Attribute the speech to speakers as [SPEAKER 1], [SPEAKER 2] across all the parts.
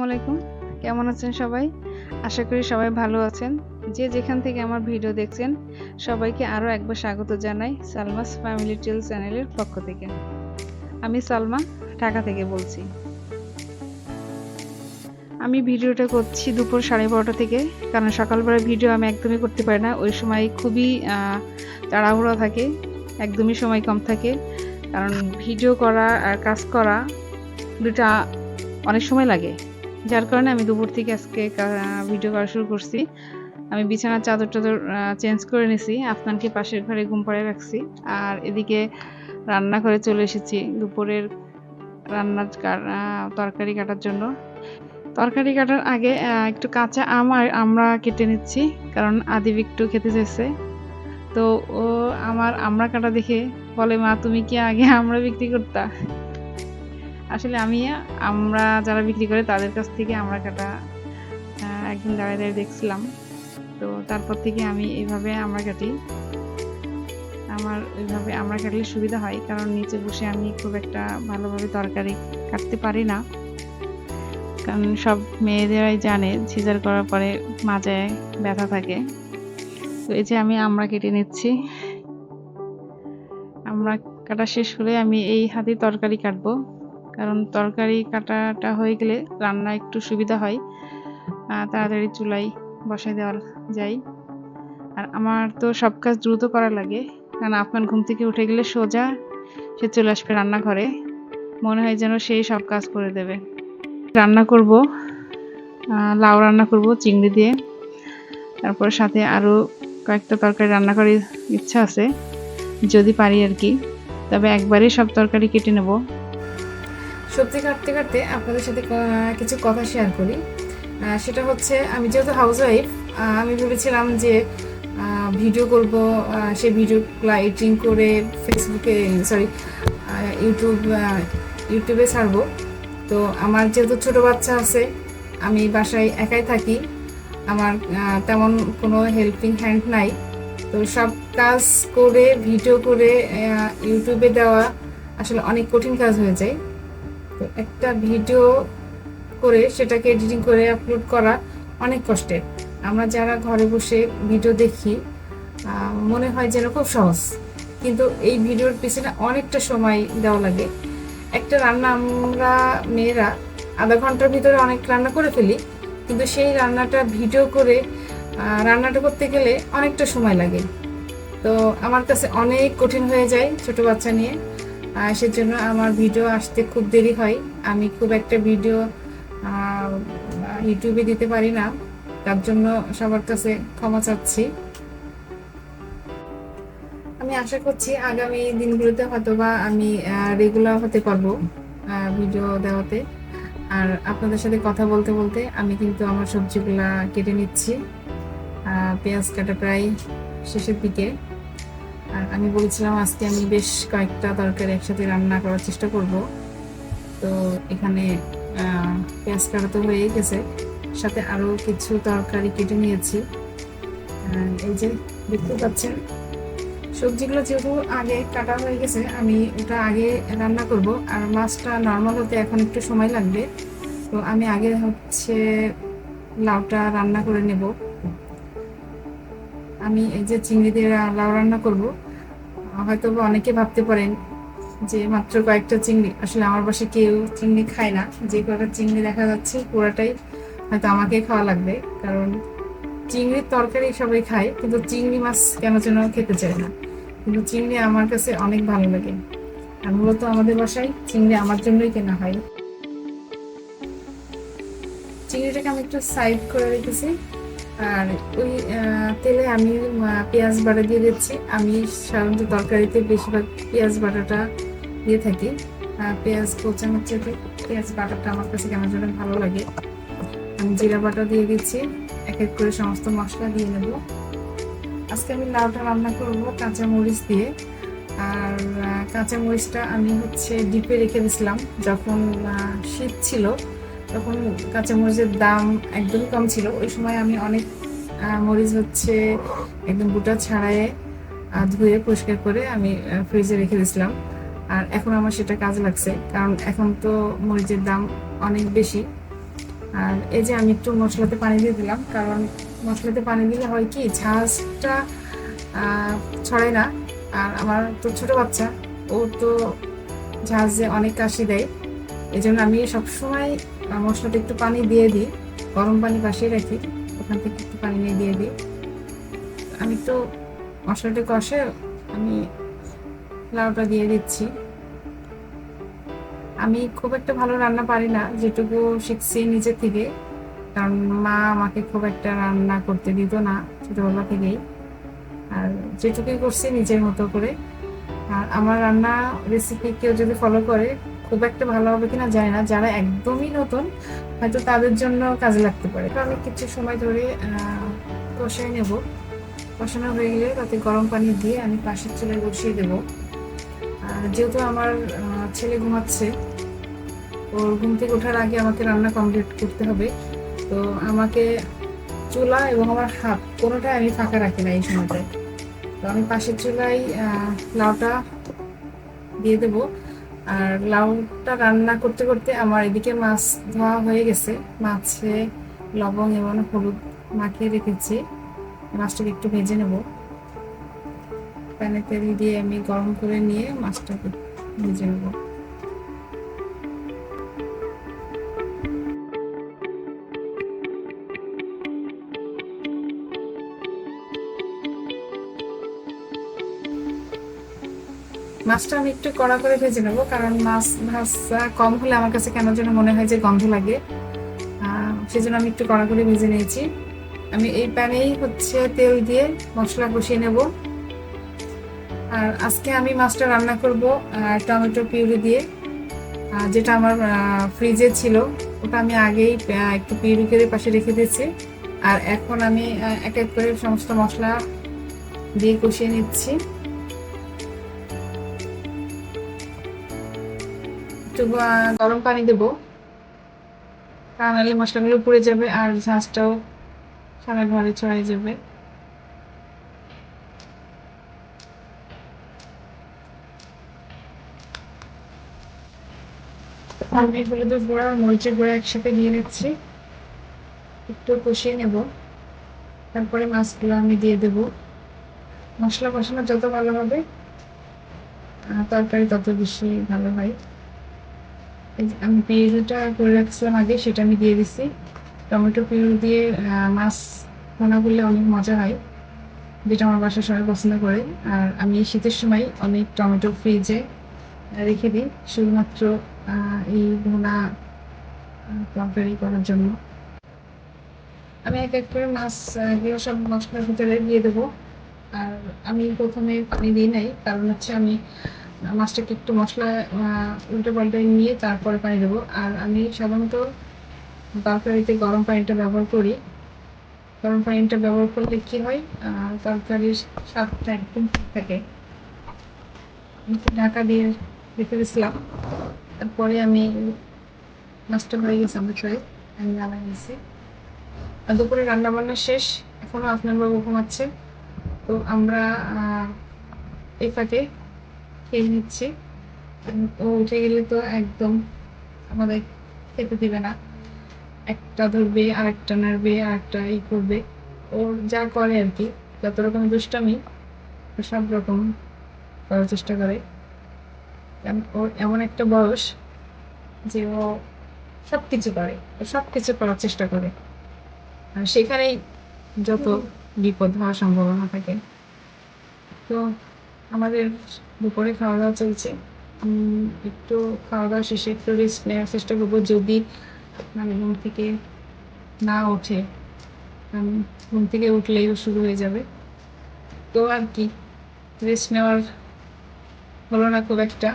[SPEAKER 1] আসসালামাইকুম কেমন আছেন সবাই? আশা করি সবাই ভালো আছেন। যে যেখান থেকে আমার ভিডিও দেখছেন, সবাইকে আরও একবার স্বাগত জানাই সালমাস ফ্যামিলি টেল চ্যানেলের পক্ষ থেকে। আমি সালমা, ঢাকা থেকে বলছি। আমি ভিডিওটা করছি দুপুর সাড়ে বারোটা থেকে, কারণ সকালবেলা ভিডিও আমি একদমই করতে পারি না। ওই সময় খুবই তাড়াহুড়ো থাকে, একদমই সময় কম থাকে। কারণ ভিডিও করা আর কাজ করা দুটা অনেক সময় লাগে। যার কারণে আমি দুপুর থেকে আজকে ভিডিও করা শুরু করছি। আমি বিছানার চাদর টাদর চেঞ্জ করে নিয়েছি আফনানকে পাশের ঘরে ঘুম পাড়ে রাখছি। আর এদিকে রান্না করে চলে এসেছি। দুপুরের রান্নার তরকারি কাটার জন্য। তরকারি কাটার আগে একটু কাঁচা আম আর আমরা কেটে নিচ্ছি। কারণ আদিব একটু খেতে চেয়েছে তো ও আমার আমরা কাটা দেখে বলে, মা, তুমি কি আগে আমরা বিক্রি করতা? আসলে আমি, আমরা যারা বিক্রি করে তাদের কাছ থেকে আমরা কাটা একদিন দাঁড়িয়ে দাঁড়িয়ে দেখছিলাম। তো তারপর থেকে আমি এইভাবে আমরা কাটি। আমার ওইভাবে আমরা কাটলে সুবিধা হয়, কারণ নিচে বসে আমি খুব একটা ভালোভাবে তরকারি কাটতে পারি না। কারণ সব মেয়েদেরাই জানে সিজার করার পরে মাজায় ব্যথা থাকে। তো এই যে আমি আমরা কেটে নিচ্ছি। আমরা কাটা শেষ হলে আমি এই হাতে তরকারি কাটবো। কারণ তরকারি কাটাটা হয়ে গেলে রান্না একটু সুবিধা হয়। তাড়াতাড়ি চুলাই বসাই দেওয়া যায়। আর আমার তো সব কাজ দ্রুত করা লাগে। কারণ আপনার ঘুম থেকে উঠে গেলে সোজা সে চলে আসবে রান্নাঘরে। মনে হয় যেন সেই সব কাজ করে দেবে। রান্না করব লাউ রান্না করব, চিংড়ি দিয়ে। তারপর সাথে আরও কয়েকটা তরকারি রান্না করার ইচ্ছা আছে। যদি পারি আর কি। তবে একবারেই সব তরকারি কেটে নেব।
[SPEAKER 2] সবজি কাটতে কাটতে আপনাদের সাথে কিছু কথা শেয়ার করি। সেটা হচ্ছে, আমি যেহেতু হাউস ওয়াইফ আমি ভেবেছিলাম যে ভিডিও করব সেই ভিডিওগুলো এডিটিং করে ফেসবুকে সরি ইউটিউব ইউটিউবে ছাড়বো। তো আমার যেহেতু ছোট বাচ্চা আছে, আমি বাসায় একাই থাকি, আমার তেমন কোনো হেল্পিং হ্যান্ড নাই। তো সব কাজ করে ভিডিও করে ইউটিউবে দেওয়া আসলে অনেক কঠিন কাজ হয়ে যায়। একটা ভিডিও করে সেটাকে এডিটিং করে আপলোড করা অনেক কষ্টের আমরা যারা ঘরে বসে ভিডিও দেখি মনে হয় যেন খুব সহজ। কিন্তু এই ভিডিওর পিছনে অনেকটা সময় দেওয়া লাগে। একটা রান্না আমরা মেয়েরা আধা ঘণ্টার ভিতরে অনেক রান্না করে ফেলি, কিন্তু সেই রান্নাটা ভিডিও করে রান্নাটা করতে গেলে অনেকটা সময় লাগে। তো আমার কাছে অনেক কঠিন হয়ে যায় ছোট বাচ্চা নিয়ে। সেজন্য আমার ভিডিও আসতে খুব দেরি হয়। আমি খুব একটা ভিডিও ইউটিউবে দিতে পারি না। তার জন্য সবার কাছে ক্ষমা চাচ্ছি। আমি আশা করছি আগামী দিনগুলোতে হয়তো বা আমি রেগুলার হতে পারব ভিডিও দেওয়াতে। আর আপনাদের সাথে কথা বলতে বলতে আমি কিন্তু আমার সবজিগুলা কেটে নিচ্ছি। পেঁয়াজ কাটা প্রায় শেষের দিকে। আমি বলছিলাম, আজকে আমি বেশ কয়েকটা তরকারি একসাথে রান্না করার চেষ্টা করব। তো এখানে পেঁয়াজ কাটা তো হয়ে গেছে। সাথে আরও কিছু তরকারি কেটে নিয়েছি। এই যে দেখতে পাচ্ছেন, সবজিগুলো যেহেতু আগে কাটা হয়ে গেছে, আমি ওটা আগে রান্না করব। আর মাছটা নর্মাল হতে এখন একটু সময় লাগবে। তো আমি আগে হচ্ছে লাউটা রান্না করে নেব। আমি এই যে চিংড়ি দিয়ে লাউ রান্না করব। হয়তো অনেকে ভাবতে পারেন যে মাত্র কয়েকটা চিংড়ি, আসলে আমার বাসায় কেউ চিংড়ি খায় না। যে কয়েকটা চিংড়ি দেখা যাচ্ছে পুরাটাই হয়তো আমাকে খাওয়া লাগবে, কারণ চিংড়ির তরকারি সবাই খায়, কিন্তু চিংড়ি মাছ কেন যেন খেতে চায় না। কিন্তু চিংড়ি আমার কাছে অনেক ভালো লাগে। আর মূলত আমাদের বাসায় চিংড়ি আমার জন্যই কেনা হয়। চিংড়িটাকে আমি একটু সাইড করে রেখেছি। আর ওই তেলে আমি পেঁয়াজ বাটা দিয়ে দিচ্ছি। আমি সাধারণত তরকারিতে বেশিরভাগ পেঁয়াজ বাটাটা দিয়ে থাকি। পেঁয়াজ কোচানোর চেয়ে পেঁয়াজ বাটাটা আমার কাছে কেমন যেন ভালো লাগে। আমি জিরা বাটা দিয়ে দিচ্ছি। এক এক করে সমস্ত মশলা দিয়ে নেব। আজকে আমি লাউটা রান্না করব কাঁচা মরিচ দিয়ে। আর কাঁচা মরিচটা আমি হচ্ছে ডিপে রেখে দিয়েছিলাম যখন শীত ছিল তখন কাঁচা মরিচের দাম একদমই কম ছিল। ওই সময় আমি অনেক মরিচ হচ্ছে একদম বুটা ছাড়ায়ে ধুয়ে পরিষ্কার করে আমি ফ্রিজে রেখে দিয়েছিলাম। আর এখন আমার সেটা কাজে লাগছে। কারণ এখন তো মরিচের দাম অনেক বেশি। আর এই যে আমি একটু মশলাতে পানি দিয়ে দিলাম, কারণ মশলাতে পানি দিলে হয় কি, ঝাঁজটা ছড়ায় না। আর আমার তো ছোট বাচ্চা, ও তো ঝাঁজে অনেক কাশি দেয়। এই জন্য আমি সবসময় আহ, মশলাতে একটু পানি দিয়ে দিই। গরম পানি পাশে রাখি। ওখান থেকে একটু পানি নিয়ে দিয়ে দিই। আমি একটু মশলাটা কষে আমি লাউটা দিয়ে দিচ্ছি। আমি খুব একটা ভালো রান্না পারি না যেটুকু শিখছি নিজের থেকে। কারণ মা আমাকে খুব একটা রান্না করতে দিত না ছোটবেলা থেকেই। আর যেটুকুই করছি নিজের মতো করে। আর আমার রান্না রেসিপি কেউ যদি ফলো করে খুব একটা ভালো হবে কিনা জানি না। যারা একদমই নতুন হয়তো তাদের জন্য কাজে লাগতে পারে। আমি কিছু সময় ধরে কষাই নেব। কষানো হয়ে গেলে তাতে গরম পানি দিয়ে আমি পাশের চুলায় বসিয়ে দেবো। যেহেতু আমার ছেলে ঘুমাচ্ছে ওর ঘুম থেকে ওঠার আগে আমাকে রান্না কমপ্লিট করতে হবে। তো আমাকে চুলা এবং আমার হাত কোনোটাই আমি ফাঁকা রাখি না এই সময়টায়। তো আমি পাশের আহ, লাউটা দিয়ে দেব। আর লাউটা রান্না করতে করতে আমার এদিকে মাছ ধোয়া হয়ে গেছে। মাছে লবণ এবং হলুদ মাখিয়ে রেখেছি। মাছটাকে একটু ভেজে নেব। প্যানে তেল দিয়ে আমি গরম করে নিয়ে মাছটাকে ভেজে নেব। মাছটা আমি একটু কড়া করে ভেজে নেব কারণ মাছ ভাজা কম হলে আমার কাছে কেন যেন মনে হয় যে গন্ধ লাগে। আহ, সেজন্য আমি একটু কড়া করে ভেজে নিয়েছি। আমি এই প্যানেই হচ্ছে তেল দিয়ে মশলা কষিয়ে নেব। আর আজকে আমি মাছটা রান্না করব টমেটো পিউরি দিয়ে। যেটা আমার ফ্রিজে ছিল ওটা আমি আগেই একটু পিউরি করে পাশে রেখে দিয়েছি। আর এখন আমি এক এক করে সমস্ত মশলা দিয়ে কষিয়ে নিচ্ছি। একটু গরম পানি দেবো। তা নাহলে মশলাগুলো পুড়ে যাবে আর ঝাঁজটাও সারা ঘরে ছড়াই যাবে। আমি গুঁড়া আর মরিচের গুঁড়া একসাথে দিয়ে নিচ্ছি একটু কষিয়ে নেব। তারপরে মাছগুলো আমি দিয়ে দেব। মশলা কষানো যত ভালো হবে তরকারি তত বেশি ভালো হয়। আমি পিউরিটা করে রাখছিলাম আগে, সেটা আমি দিয়ে দিছি। টমেটো পিউরি দিয়ে মাছ ভোনা করলে অনেক মজা হয়, যেটা আমার বাসায় সবাই পছন্দ করে। আর আমি শীতের সময় অনেক টমেটো ফ্রিজে রেখে দিই, শুধুমাত্র এই ভোনা তরকারি করার জন্য। আমি এক এক করে মাছগুলো সব মশলার ভিতরে দিয়ে দেবো। আর আমি প্রথমে পানি দিই নাই, কারণ হচ্ছে আমি মাছটাকে একটু মশলা উল্টো পাল্টে নিয়ে তারপরে পানি দেবো। আর আমি সাধারণত তরকারিতে গরম পানিটা ব্যবহার করি। গরম পানিটা ব্যবহার করলে কি হয় তরকারির স্বাদটা একদম ঠিক থাকে। ঢাকা দিয়ে রেখে দিয়েছিলাম। তারপরে আমি মাছটা হয়ে গেছে আমার ট্রাই আমি নামাই নিয়েছি। আর দুপুরে রান্নাবান্না শেষ। এখনও আপনার বাবু ঘুমাচ্ছে। তো আমরা এই ফাঁকে খেয়ে নিচ্ছি। ও উঠে গেলে তো একদম আমাদের খেতে দিবে না। একটা ধরবে আরেকটা নাড়বে আরেকটা ই করবে। ওর যা করে আর কি যত রকম দুষ্টামি ও সব রকম করার চেষ্টা করে। কারণ ওর এমন একটা বয়স যে ও সব কিছু করে ও সব কিছু করার চেষ্টা করে। আর সেখানেই যত বিপদ হওয়ার সম্ভাবনা থাকে। তো আমাদের দুপুরে খাওয়া দাওয়া চলছে একটু খাওয়া দাওয়া শেষে একটু রেস্ট নেওয়ার চেষ্টা করব যদি মানে ঘুম থেকে না ওঠে। ঘুম থেকে উঠলেই শুরু হয়ে যাবে। তো আর কি রেস্ট নেওয়ার হলো না খুব একটা।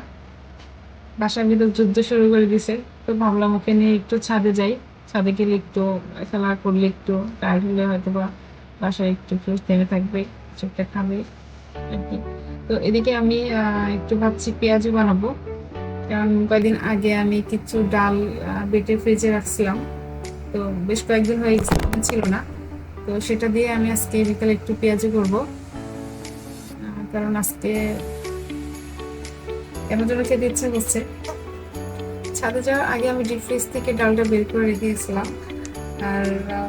[SPEAKER 2] বাসার ভিতর যুদ্ধ শুরু করে দিছে, তো ভাবলাম ওকে নিয়ে একটু ছাদে যাই। ছাদে গেলে একটু খেলা করলে একটু টায়ার্ড হলে হয়তো বা বাসায় একটু ফ্রেশ থেমে থাকবে, কিছু একটা খাবে, আর কি। তো এদিকে আমি একটু ভাবছি পেঁয়াজু বানাবো। কারণ কয়েকদিন আগে আমি কিছু ডাল বেটে ফ্রিজে রাখছিলাম। তো বেশ কয়েকদিন হয়ে ছিল না। তো সেটা দিয়ে আমি আজকে বিকালে একটু পেঁয়াজু করব। কারণ আজকে কেন যেন খেতে ইচ্ছে করছে। ছাদে যাওয়ার আগে আমি ডিপ ফ্রিজ থেকে ডালটা বের করে রেখেছিলাম। আর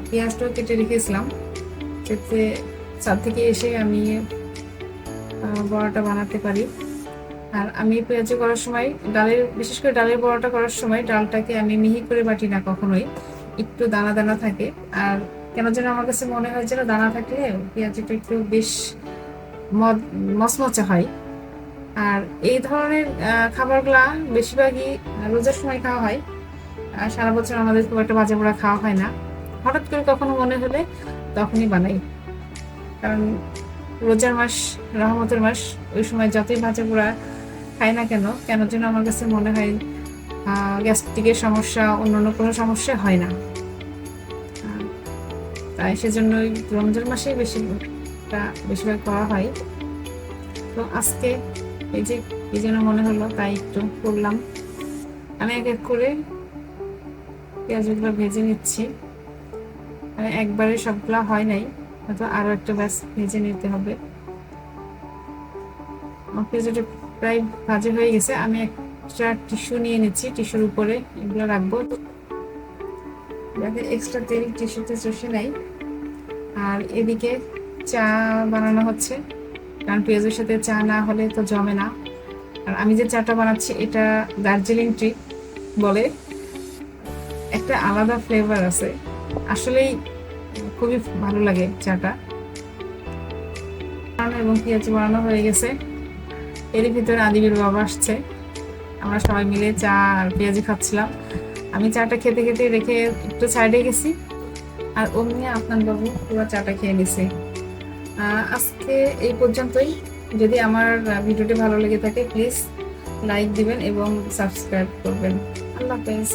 [SPEAKER 2] পেঁয়াজটাও কেটে রেখেছিলাম। যাতে ছাদ থেকে এসে আমি বড়াটা বানাতে পারি। আর আমি পেঁয়াজি করার সময়, ডালের, বিশেষ করে ডালের বড়াটা করার সময় ডালটাকে আমি মিহি করে বাটি না কখনোই, একটু দানা দানা থাকে। আর কেন যেন আমার কাছে মনে হয় যেন দানা থাকলে পেঁয়াজিটা একটু বেশ মচমচে হয়। আর এই ধরনের খাবারগুলা বেশিরভাগই রোজার সময় খাওয়া হয়। আর সারা বছর আমাদের খুব একটা বাজে পোড়া খাওয়া হয় না। হঠাৎ করে কখনো মনে হলে তখনই বানাই। কারণ রোজার মাস, রহমতের মাস, ওই সময় যতই ভাজা পোড়া খাই না কেন কেন যেন আমার কাছে মনে হয় গ্যাস্ট্রিকের সমস্যা, অন্যান্য কোনো সমস্যা হয় না। তাই সেজন্য ওই রমজান মাসেই বেশি বেশিরভাগ করা হয়। তো আজকে এই যে, এই জন্য মনে হলো, তাই একটু করলাম। আমি এক এক করে পেঁয়াজগুলো ভেজে নিচ্ছি। মানে একবারে সবগুলো হয় নাই। হয়তো আরও একটা ব্যাস ভেজে নিতে হবে। আমার পেঁয়াজটা প্রায় ভাজা হয়ে গেছে, আমি একটা টিস্যু নিয়ে নিচ্ছি টিস্যুর উপরে এগুলো রাখব। যাতে এক্সট্রা তেল টিস্যুতে চষে নাই। আর এদিকে চা বানানো হচ্ছে। কারণ পেঁয়াজের সাথে চা না হলে তো জমে না। আর আমি যে চাটা বানাচ্ছি, এটা দার্জিলিং টি বলে। একটা আলাদা ফ্লেভার আছে। আসলেই খুবই ভালো লাগে চাটা। বানানো এবং পেঁয়াজ বানানো হয়ে গেছে। এর ভিতরে আদিবের বাবা আসছে। আমরা সবাই মিলে চা আর পেঁয়াজি খাচ্ছিলাম। আমি চাটা খেতে খেতে রেখে একটু সাইডে গেছি। আর অমনি আপনার বাবু পুরো চাটা খেয়ে নিছে। আজকে এই পর্যন্তই। যদি আমার ভিডিওটি ভালো লেগে থাকে প্লিজ লাইক দিবেন এবং সাবস্ক্রাইব করবেন। আল্লাহ হাফেজ।